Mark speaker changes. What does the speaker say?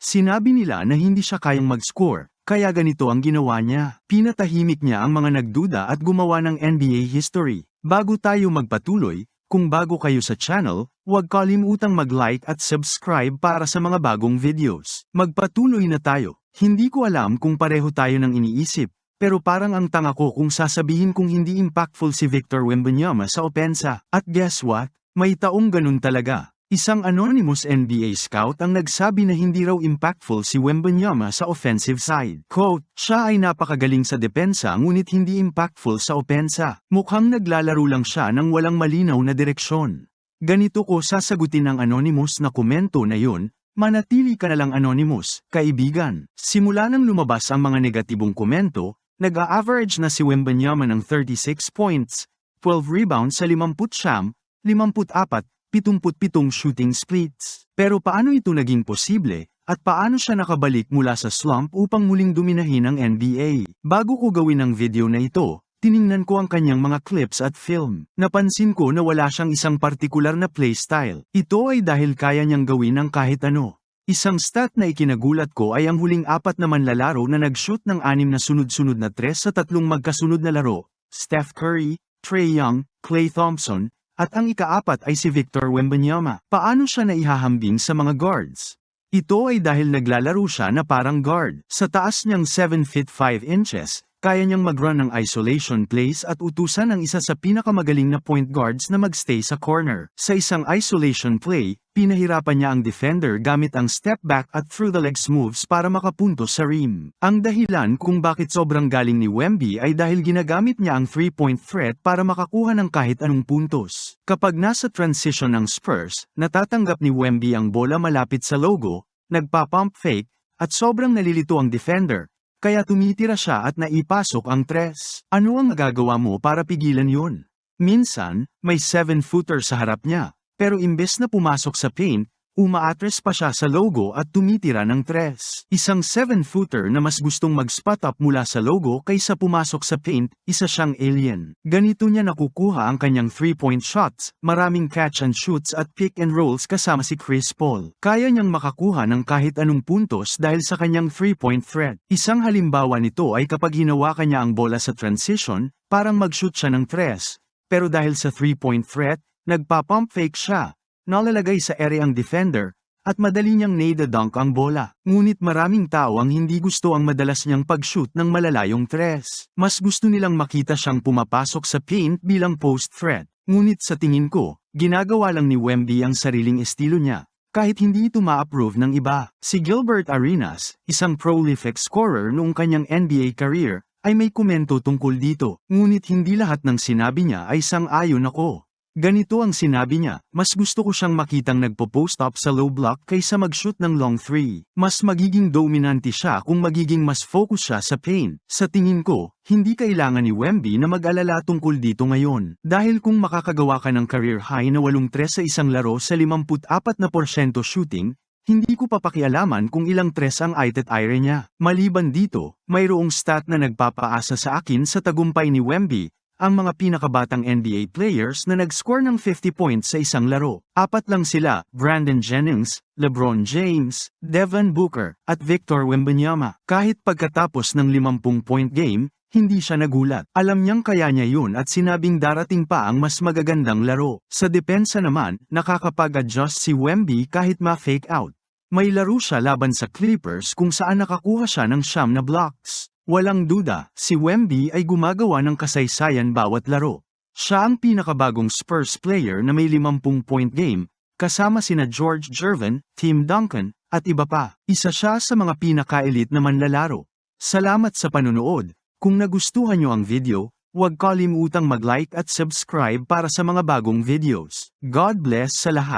Speaker 1: Sinabi nila na hindi siya kayang mag-score, kaya ganito ang ginawa niya. Pinatahimik niya ang mga nagduda at gumawa ng NBA history. Bago tayo magpatuloy, kung bago kayo sa channel, huwag kalimutang mag-like at subscribe para sa mga bagong videos. Magpatuloy na tayo. Hindi ko alam kung pareho tayo ng iniisip, pero parang ang tanga ko kung sasabihin kung hindi impactful si Victor Wembanyama sa opensa. At guess what? May taong ganun talaga. Isang anonymous NBA scout ang nagsabi na hindi raw impactful si Wembanyama sa offensive side. Quote, siya ay napakagaling sa depensa ngunit hindi impactful sa opensa. Mukhang naglalaro lang siya ng walang malinaw na direksyon. Ganito ko sasagutin ang anonymous na komento na yun, manatili ka na lang anonymous, kaibigan. Simula nang lumabas ang mga negatibong komento, nag-a-average na si Wembanyama ng 36 points, 12 rebounds sa 50 siyam, 54, 77 shooting splits. Pero paano ito naging posible, at paano siya nakabalik mula sa slump upang muling dominahin ang NBA? Bago ko gawin ang video na ito, tiningnan ko ang kanyang mga clips at film. Napansin ko na wala siyang isang partikular na playstyle. Ito ay dahil kaya niyang gawin ang kahit ano. Isang stat na ikinagulat ko ay ang huling apat na manlalaro na nag-shoot ng anim na sunod-sunod na tres sa tatlong magkasunod na laro, Steph Curry, Trey Young, Klay Thompson, at ang ikaapat ay si Victor Wembanyama. Paano siya naihahambing sa mga guards? Ito ay dahil naglalaro siya na parang guard. Sa taas niyang 7 feet 5 inches, kaya niyang mag-run ng isolation plays at utusan ang isa sa pinakamagaling na point guards na magstay sa corner. Sa isang isolation play, pinahirapan niya ang defender gamit ang step back at through the legs moves para makapunto sa rim. Ang dahilan kung bakit sobrang galing ni Wemby ay dahil ginagamit niya ang three-point threat para makakuha ng kahit anong puntos. Kapag nasa transition ng Spurs, natatanggap ni Wemby ang bola malapit sa logo, nagpa-pump fake, at sobrang nalilito ang defender, kaya tumitira siya at naipasok ang tres. Ano ang magagawa mo para pigilan yun? Minsan, may 7-footer sa harap niya, pero imbes na pumasok sa paint, umaatres pa siya sa logo at tumitira ng tres. Isang 7-footer na mas gustong mag-spot up mula sa logo kaysa pumasok sa paint, isa siyang alien. Ganito niya nakukuha ang kanyang 3-point shots, maraming catch and shoots at pick and rolls kasama si Chris Paul. Kaya niyang makakuha ng kahit anong puntos dahil sa kanyang 3-point threat. Isang halimbawa nito ay kapag hinawakan niya ang bola sa transition, parang mag-shoot siya ng tres, pero dahil sa 3-point threat, nagpa-pump fake siya, nalalagay sa area ang defender, at madali niyang nade-dunk ang bola. Ngunit maraming tao ang hindi gusto ang madalas niyang pag-shoot ng malalayong tres. Mas gusto nilang makita siyang pumapasok sa paint bilang post threat. Ngunit sa tingin ko, ginagawa lang ni Wemby ang sariling estilo niya. Kahit hindi ito ma-approve ng iba, si Gilbert Arenas, isang prolific scorer noong kanyang NBA career, ay may komento tungkol dito. Ngunit hindi lahat ng sinabi niya ay sang-ayon ako. Ganito ang sinabi niya, mas gusto ko siyang makitang nagpo-post up sa low block kaysa mag-shoot ng long three. Mas magiging dominante siya kung magiging mas focus siya sa paint. Sa tingin ko, hindi kailangan ni Wemby na mag-alala tungkol dito ngayon. Dahil kung makakagawa ka ng career high na 8-3 sa isang laro sa 54% shooting, hindi ko papakialaman kung ilang tres ang itet ire niya. Maliban dito, mayroong stat na nagpapaasa sa akin sa tagumpay ni Wemby, ang mga pinakabatang NBA players na nag-score ng 50 points sa isang laro. Apat lang sila, Brandon Jennings, LeBron James, Devin Booker, at Victor Wembanyama. Kahit pagkatapos ng 50-point game, hindi siya nagulat. Alam niyang kaya niya yun at sinabing darating pa ang mas magagandang laro. Sa depensa naman, nakakapag-adjust si Wemby kahit ma-fake out. May laro siya laban sa Clippers kung saan nakakuha siya ng siyam na blocks. Walang duda, si Wemby ay gumagawa ng kasaysayan bawat laro. Siya ang pinakabagong Spurs player na may 50-point game, kasama sina George Gervin, Tim Duncan, at iba pa. Isa siya sa mga pinaka-elite na manlalaro. Salamat sa panunood. Kung nagustuhan niyo ang video, huwag kalimutang mag-like at subscribe para sa mga bagong videos. God bless sa lahat.